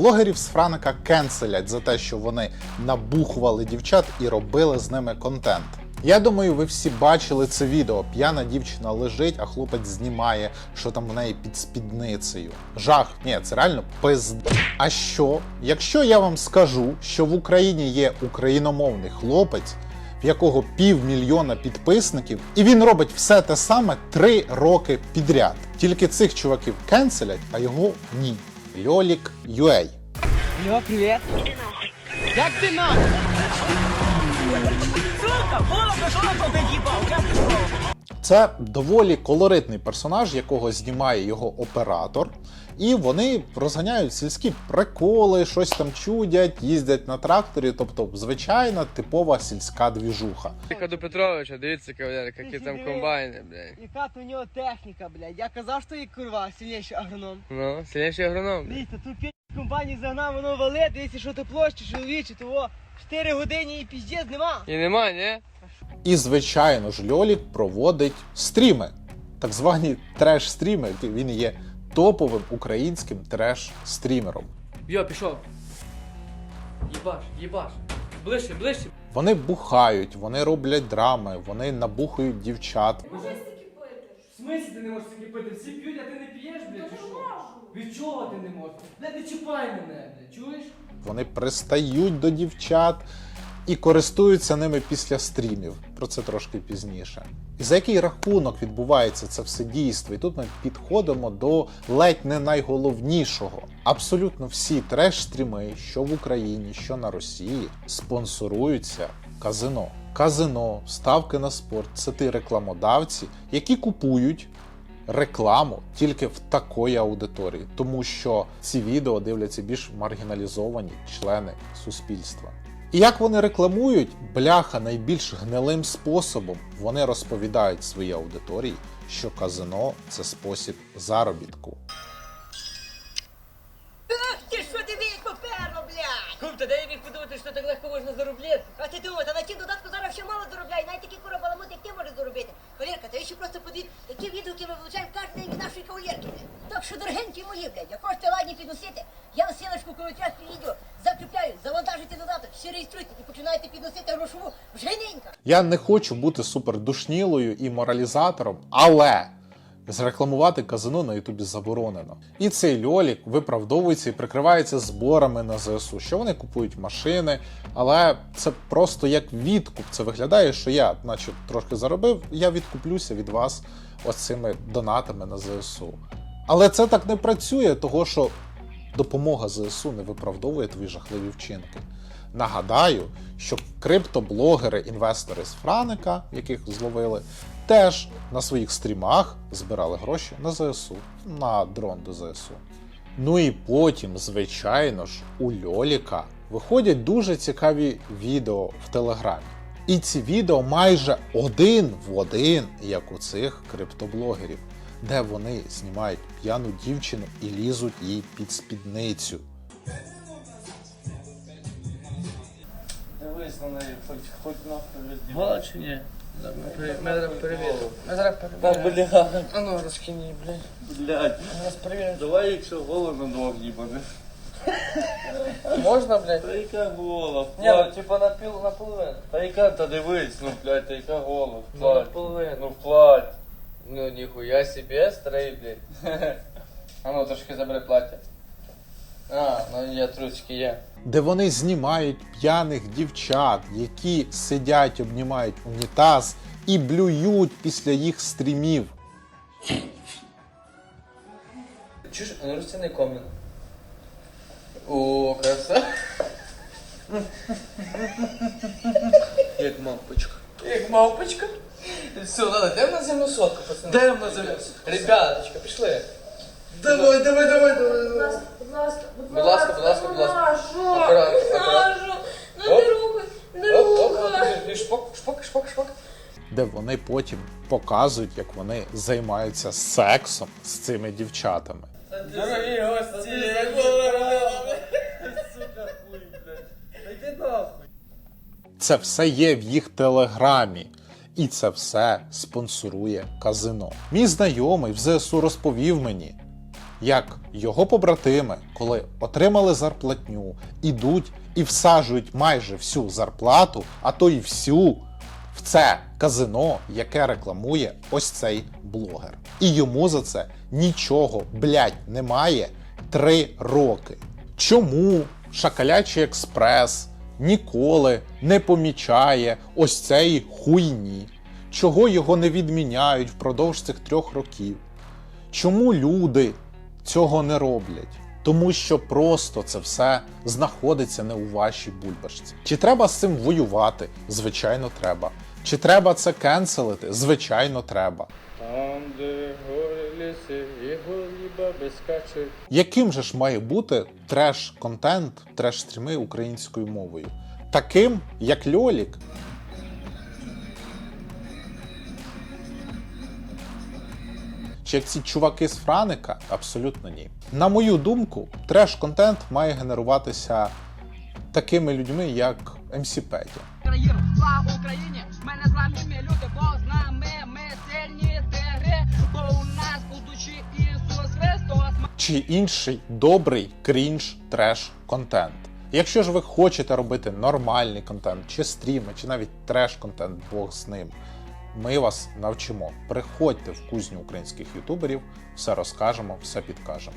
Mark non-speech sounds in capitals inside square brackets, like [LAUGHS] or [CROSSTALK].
Блогерів з Франика кенселять за те, що вони набухували дівчат і робили з ними контент. Я думаю, ви всі бачили це відео. П'яна дівчина лежить, а хлопець знімає, що там в неї під спідницею. Жах, ні, це реально пизд. А що, якщо я вам скажу, що в Україні є україномовний хлопець, в якого півмільйона підписників, і він робить все те саме три роки підряд. Тільки цих чуваків кенселять, а його ні. Льолік UA. Алло, привіт. Як ти нахуй? Сука, голову що ти їбав? Що? Це доволі колоритний персонаж, якого знімає його оператор. І вони розганяють сільські приколи, щось там чудять, їздять на тракторі. Тобто, звичайна типова сільська двіжуха. До Петровича, дивіться, кавалер, які там комбайни, блядь. Яка то у нього техніка, блядь. Я казав, що є курва, сильніший агроном. Ну, сильніший агроном. Дивіться, тут п'ять компаній загнав, воно валить, дивіться, що то площа, чоловіче, того 4 години і піздець нема. І нема, ні? І, звичайно ж, Льолік проводить стріми, так звані треш-стріми. Він є топовим українським треш-стрімером. Йо, пішов. Їбаш, їбаш. Ближче, ближче. Вони бухають, вони роблять драми, вони набухають дівчат. В смислі ти не можеш таки пити? Всі п'ють, а ти не п'єш, блядь, чи що? Від чого ти не можеш? Блядь, не чіпай мене, блядь, чуєш? Вони пристають до дівчат і користуються ними після стрімів. Про це трошки пізніше. І за який рахунок відбувається це все дійство? І тут ми підходимо до ледь не найголовнішого. Абсолютно всі треш-стріми, що в Україні, що на Росії, спонсоруються казино. Казино, ставки на спорт це ті рекламодавці, які купують рекламу тільки в такої аудиторії, тому що ці відео дивляться більш маргіналізовані члени суспільства. І як вони рекламують, бляха найбільш гнилим способом вони розповідають своїй аудиторії, що казино це спосіб заробітку. Ах ти що диви, як поперло, блядь! Кум, та я міг подумати, що так легко можна заробляти? А ти думав, та на ті додатку зараз ще мало заробляє, навіть такі кура баламут, як ти може заробити. Валерка, та я ще просто подиві, які відгуки ми вилучаємо кожен день від нашої кавалерки. Так що, дорогенькі мої, блядь, як хочете ладні підносити, я на силочку коли час під відео закріпляю, завантажуйте додаток, всі реєструйте і починаєте підносити грошову вже ненька. Я не хочу бути супердушнілою і моралізатором, але зрекламувати казино на Ютубі заборонено. І цей льолік виправдовується і прикривається зборами на ЗСУ, що вони купують машини, але це просто як відкуп. Це виглядає, що я, наче, трошки заробив, я відкуплюся від вас оцими донатами на ЗСУ. Але це так не працює, того що допомога ЗСУ не виправдовує твої жахливі вчинки. Нагадаю, що криптоблогери, інвестори з Франика, яких зловили, теж на своїх стрімах збирали гроші на ЗСУ, на дрон до ЗСУ. Ну і потім, звичайно ж, у Льоліка виходять дуже цікаві відео в Телеграмі. І ці відео майже один в один, як у цих криптоблогерів, де вони знімають п'яну дівчину і лізуть їй під спідницю. Дивись на неї, хоч, хоч нахуй чи ні? Ми зараз перевіримо. Ми зараз перевіримо. бля, А ну, розкині, блядь. блядь. Зараз перевіримо. Давай, якщо голо на двох їбане. Можна, блядь? Та яка гола, Ні, ну, типа на піл, на половину. Та яка, та дивись, ну, блядь, та яка гола, Ну, на половину. Ну, вплать. Ну, ніхуя себе, старий, блядь. [LAUGHS] А ну, трошки забери плаття. А, ну я трусики є. де вони знімають п'яних дівчат, які сидять, обнімають унітаз і блюють після їх стрімів. Чуєш, ну розціни комін. О, краса. Як мавпочка. Як мавпочка. Все, ладно, йдемо на земну сотку, пацани. Йдемо на землю. Ребяточка, пішли. Давай, давай, давай, давай. Будь ласка, будь ласка, Будь ласка, будь ласка, будь ласка. Нашу, Акуратно, акуратно. нашу, ну не рухай, не Оп, оп, рухай. і шпок, шпок, шпок, шпок. де вони потім показують, як вони займаються сексом з цими дівчатами. Дорогі гості, Сука, хуй, блядь. Та йди нахуй. Це все є в їх телеграмі. І це все спонсорує казино. Мій знайомий в ЗСУ розповів мені, як його побратими, коли отримали зарплатню, ідуть і всаджують майже всю зарплату, а то й всю в це казино, яке рекламує ось цей блогер. І йому за це нічого, блядь, немає три роки. Чому Шакалячий експрес ніколи не помічає ось цієї хуйні? Чого його не відміняють впродовж цих трьох років? Чому люди цього не роблять? Тому що просто це все знаходиться не у вашій бульбашці. Чи треба з цим воювати? Звичайно, треба. Чи треба це кенселити? Звичайно, треба. Там, де гори і голі баби скачуть. Яким же ж має бути треш-контент, треш-стріми українською мовою? Таким, як Льолік. Чи як ці чуваки з Франика? Абсолютно ні. На мою думку, треш-контент має генеруватися такими людьми, як MC Петя. Слава Україні! Чи інший добрий крінж треш контент. Якщо ж ви хочете робити нормальний контент, чи стріми, чи навіть треш контент, Бог з ним, ми вас навчимо. Приходьте в кузню українських ютуберів, все розкажемо, все підкажемо.